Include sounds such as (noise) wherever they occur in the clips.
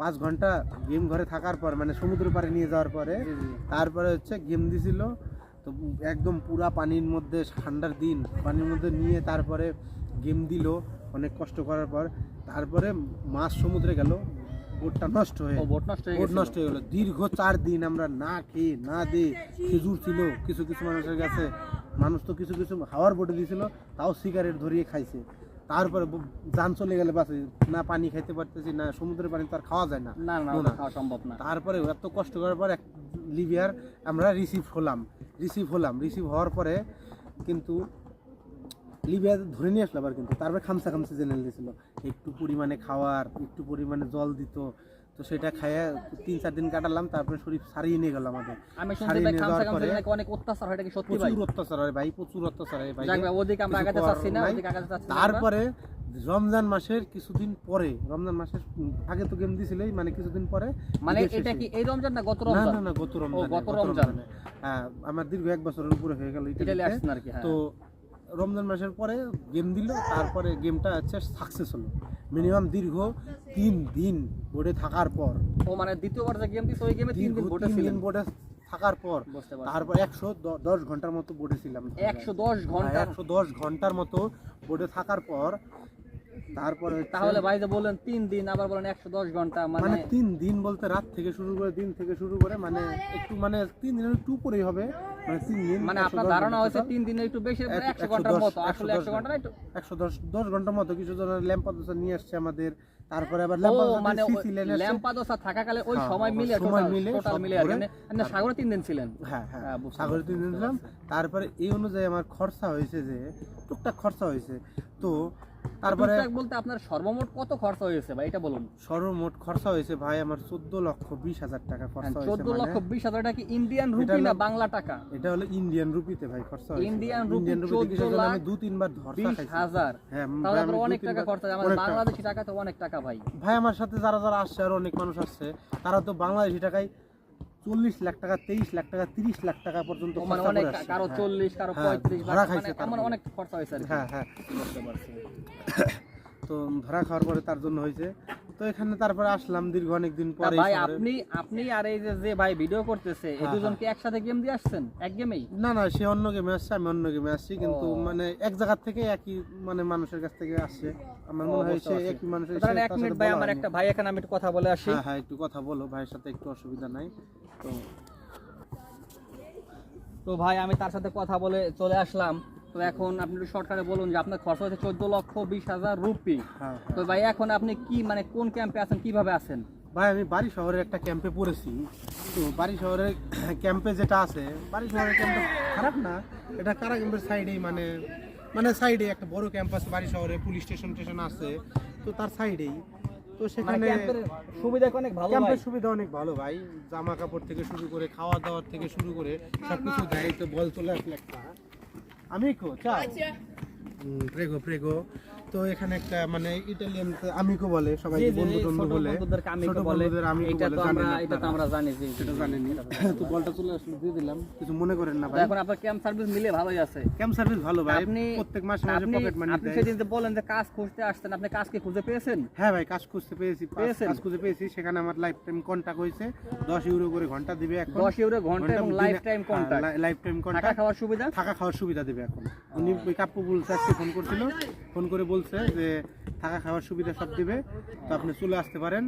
পাঁচ ঘণ্টা গেম ঘরে থাকার পর মানে সমুদ্র পাড়ে নিয়ে যাওয়ার পরে। তারপরে হচ্ছে গেম দিছিল। তো একদম পুরা পানির মধ্যে ঠান্ডার দিন পানির মধ্যে নিয়ে তারপরে গেম দিল অনেক কষ্ট করার পর। তারপরে মাছ সমুদ্রে গেল বোটটা নষ্ট হয়ে বোট নষ্ট হয়ে বোট নষ্ট হয়ে গেল। দীর্ঘ চার দিন আমরা না খেয়ে না দিয়ে খেজুর ছিল কিছু কিছু মানুষের কাছে। মানুষ তো কিছু কিছু হাওয়ার বোটে দিয়েছিল তাও সিগারেট ধরিয়ে খাইছে। তারপরে যান চলে গেলে বাঁচে না পানি খাইতে পারতেছি না সমুদ্রের পানি তো আর খাওয়া যায় না। না। খাওয়া সম্ভব না। তারপরে এত কষ্ট করার পর এক লিবিয়ার আমরা রিসিভ হলাম রিসিভ হলাম। রিসিভ হওয়ার পরে কিন্তু লিবিয়া ধরে নিয়ে আসলো আবার কিন্তু। তারপরে খামসা খামসা জেনে দিয়েছিল একটু পরিমাণে খাওয়ার একটু পরিমাণে জল দিত তো সেটা খাইয়া তিন চার দিন কাটালাম তারপরে শরীর সারিয়ে নিয়ে গেল আমাদের। আমি সারিয়ে নিয়ে যাওয়ার পরে অনেক অত্যাচার হয় এটা কি সত্যি ভাই? প্রচুর অত্যাচার হয় ভাই প্রচুর অত্যাচার হয় ভাই। ওদিকে আমরা আগাতে চাচ্ছি না ওদিকে আগাতে চাচ্ছি তারপরে রমজান মাসের কিছুদিন পরে রমজান মাসের আগে তো গেম দিছিলই মানে কিছুদিন পরে মানে এটা কি এই রমজান না গত রমজান? না না গত রমজান গত রমজান। হ্যাঁ আমার দীর্ঘ এক বছরের উপরে হয়ে গেল ইটালি হ্যাঁ। তো রমজান মাসের পরে গেম দিল তারপরে গেমটা হচ্ছে সাকসেস হলো। মিনিমাম দীর্ঘ তিন দিন বোর্ডে থাকার পর। ও মানে দ্বিতীয়বার যে গেম দিছে ওই গেমে তিন দিন তিন ছিলেন। বোর্ডে থাকার পর তারপর একশো দশ ঘণ্টার মতো বোর্ডে ছিলাম। একশো দশ ঘণ্টা? একশো দশ ঘণ্টার মতো বোর্ডে থাকার পর তারপরে তাহলে ভাই যে বললেন তিন দিন আবার বলেন একশো দশ ঘণ্টা মানে মানে তিন দিন বলতে রাত থেকে শুরু করে দিন থেকে শুরু করে মানে একটু মানে তিন দিনের একটু উপরেই হবে। মানে মানে আপনার ধারণা হয়েছে তিন দিনে একটু বেশি একশো একশো ঘণ্টার মতো আসলে একশো ঘণ্টা না একটু একশো দশ দশ ঘণ্টার মতো কিছু জন ল্যাম্পাদোসা নিয়ে আসছে আমাদের। তারপরে আবার মানে সিসি ল্যাম্পাদোসা থাকাকালে ওই হ্যাঁ, সময় মিলে সময় মিলে টোটাল মিলে মানে আপনি সাগরে তিন দিন ছিলেন। হ্যাঁ হ্যাঁ হ্যাঁ, সাগরে তিন দিন ছিলাম। তারপরে এই অনুযায়ী আমার খরচা হয়েছে যে টুকটাক খরচা হয়েছে। তো তারপরে বলতে আপনার সর্বমোট কত খরচা হয়েছে ভাই? এটা বলুন। সর্বমোট খরচা হয়েছে ভাই আমার চোদ্দ লক্ষ বিশ হাজার টাকা খরচা হয়েছে চোদ্দ মানে। লক্ষ বিশ হাজার টাকা কি ইন্ডিয়ান রুপি না বাংলা টাকা? এটা হলো ইন্ডিয়ান রুপিতে ভাই খরচা হয়েছে ইন্ডিয়ান রুপি ইন্ডিয়ান 14 কিসের আমি লাখ দু তিনবার খাইছি। হাজার। হ্যাঁ তাহলে অনেক টাকা খরচা আমাদের অনেক বাংলাদেশি টাকা তো অনেক টাকা ভাই। ভাই আমার সাথে যারা যারা আসছে আর অনেক মানুষ আসছে তারা তো বাংলাদেশি টাকায় চল্লিশ লাখ টাকা তেইশ লাখ টাকা তিরিশ লাখ টাকা পর্যন্ত মানে কারও হ্যাঁ। চল্লিশ কারও হ্যাঁ, পঁয়ত্রিশ মানে। অনেক খরচা হয়েছে হ্যাঁ হ্যাঁ তো ধরা খাওয়ার পরে তার জন্য হয়েছে তো এখানে তারপরে আসলাম দীর্ঘ অনেক দিন পরে ভাই আপনি আপনি আর এই যে ভাই ভিডিও করতেছে এই হ্যাঁ, দুজন কি একসাথে গেম দিয়ে আসছেন? এক গেমেই না না সে অন্য গেমে আসছে আমি অন্য গেমে আসছি কিন্তু মানে এক জায়গা থেকে একই মানে মানুষের কাছ থেকে আসছে আমার মনে হয় সে একই মানুষের দাঁড়ান এক মিনিট ভাই আমার একটা ভাই এখানে আমি একটু কথা বলে আসি। হ্যাঁ হ্যাঁ একটু কথা বলো ভাইয়ের সাথে একটু অসুবিধা নাই। তো তো ভাই আমি তার সাথে কথা বলে চলে আসলাম। তো এখন আপনি একটু শর্টকাটে বলুন যে আপনার খরচ হচ্ছে চোদ্দ লক্ষ বিশ হাজার রুপি। হ্যাঁ তো হ্যাঁ ভাই এখন আপনি কি মানে কোন ক্যাম্পে আছেন কীভাবে আছেন? ভাই আমি বাড়ি শহরের একটা ক্যাম্পে পড়েছি। তো বাড়ি শহরের (coughs) ক্যাম্পে যেটা আছে বাড়ি শহরের ক্যাম্পে খারাপ না। এটা কারা ক্যাম্পের সাইডেই মানে মানে সাইডে একটা বড় ক্যাম্প আছে বাড়ি শহরে পুলিশ স্টেশন টেশন আছে। তো তার সাইডেই। তো মানে সেখানে ক্যাম্পের সুবিধা অনেক ভালো ক্যাম্পের সুবিধা অনেক ভালো ভাই। জামা কাপড় থেকে শুরু করে খাওয়া দাওয়ার থেকে শুরু করে সবকিছু দেয় তো বল তোলা একটা আমি কো চা প্রেগো প্রেগো তো এখানে একটা মানে ইটালিয়ান আমিকো বলে সবাই বন্ধু ছোট বলে। ছোট বন্ধুদের আমিকো এটা তো আমরা এটা তো আমরা জানি যে সেটা জানেনি তো বলটা চলে আসলে দিয়ে দিলাম। কিছু মনে করেন না ভাই। এখন আপনার ক্যাম্প সার্ভিস মিলে ভালোই আছে। ক্যাম্প সার্ভিস ভালো ভাই। আপনি প্রত্যেক মাসে মাসে পকেট মানি আপনি সেদিন যে বলেন যে কাজ খুঁজতে আসছেন আপনি কাজ কি খুঁজে পেয়েছেন? হ্যাঁ ভাই কাজ খুঁজতে পেয়েছি। কাজ খুঁজে পেয়েছি। সেখানে আমার লাইফ টাইম কন্ট্যাক্ট হয়েছে। দশ ইউরো করে ঘণ্টা দিবে এখন। দশ ইউরো ঘণ্টা এবং life time contact life time থাকা কন্ট্যাক্ট খাওয়ার সুবিধা? থাকা খাওয়ার সুবিধা দেবে এখন। উনি কাপ্পু বলছে আজকে ফোন করছিল। ফোন করে বলছে যে থাকা খাওয়ার সুবিধা সব দেবে তো আপনি চলে আসতে পারেন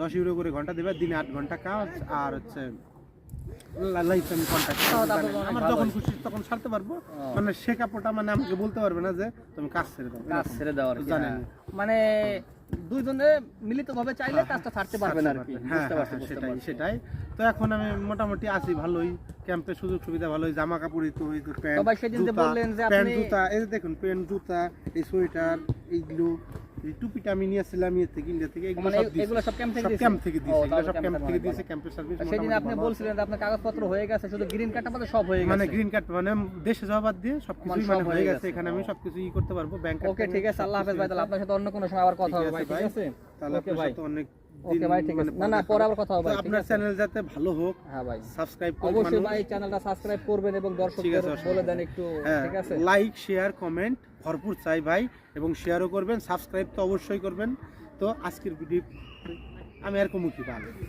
দশ ইউরো করে ঘণ্টা দেবে দিনে আট ঘণ্টা কাজ আর হচ্ছে লাইফ টাইম কন্ট্যাক্ট আমার যখন খুশি তখন ছাড়তে পারব মানে সে কাপড়টা মানে আমাকে বলতে পারবে না যে তুমি কাজ ছেড়ে দাও কাজ। ছেড়ে জানেন। হ্যাঁ। মানে দুইজনে মিলিত ভাবে চাইলে কাজটা ছাড়তে পারবেন আর কি হ্যাঁ হ্যাঁ, হ্যাঁ, সেটাই সেটাই। তো এখন আমি মোটামুটি আছি ভালোই। ক্যাম্পে সুযোগ সুবিধা ভালোই জামা কাপড়ই তো এই তো প্যান্ট সেদিন জুতা, বললেন যে প্যান্ট জুতা এই দেখুন প্যান্ট জুতা এই সোয়েটার এইগুলো এই টুপিটা আমি ইয়ে থেকে ইন্ডিয়া থেকে এগুলো মানে সব এগুলো সব ক্যাম্প থেকে সব? ক্যাম্প থেকে দিয়েছে এগুলো সব ক্যাম্প থেকে দিয়েছে ক্যাম্পের সার্ভিস সেদিন আপনি বলছিলেন যে আপনার কাগজপত্র হয়ে গেছে শুধু গ্রিন কার্ডটা পাতে সব হয়ে মানে গেছে। গ্রিন কার্ড মানে দেশে যাওয়া বাদ দিয়ে সবকিছু মানে সব মানে হয়ে গেছে। এখানে আমি সবকিছু ই করতে পারব ব্যাংক ওকে ঠিক আছে আল্লাহ হাফেজ ভাই তাহলে আপনার সাথে অন্য কোনো সময় আবার কথা হবে ভাই ঠিক আছে? তাহলে আপনার সাথে অনেক ওকে ভাই ঠিক মানে আছে। না না পরে পরে আবার কথা হবে ভাই, আপনার চ্যানেল যাতে ভালো হোক হ্যাঁ ভাই। সাবস্ক্রাইব করুন অবশ্যই ভাই চ্যানেলটা সাবস্ক্রাইব করবেন এবং ঠিক দর্শকদের আছে, বলে দেন একটু ঠিক আছে? লাইক শেয়ার কমেন্ট ভরপুর চাই ভাই এবং শেয়ারও করবেন সাবস্ক্রাইব তো অবশ্যই করবেন। তো আজকের ভিডিও আমি আর কমুখী পাল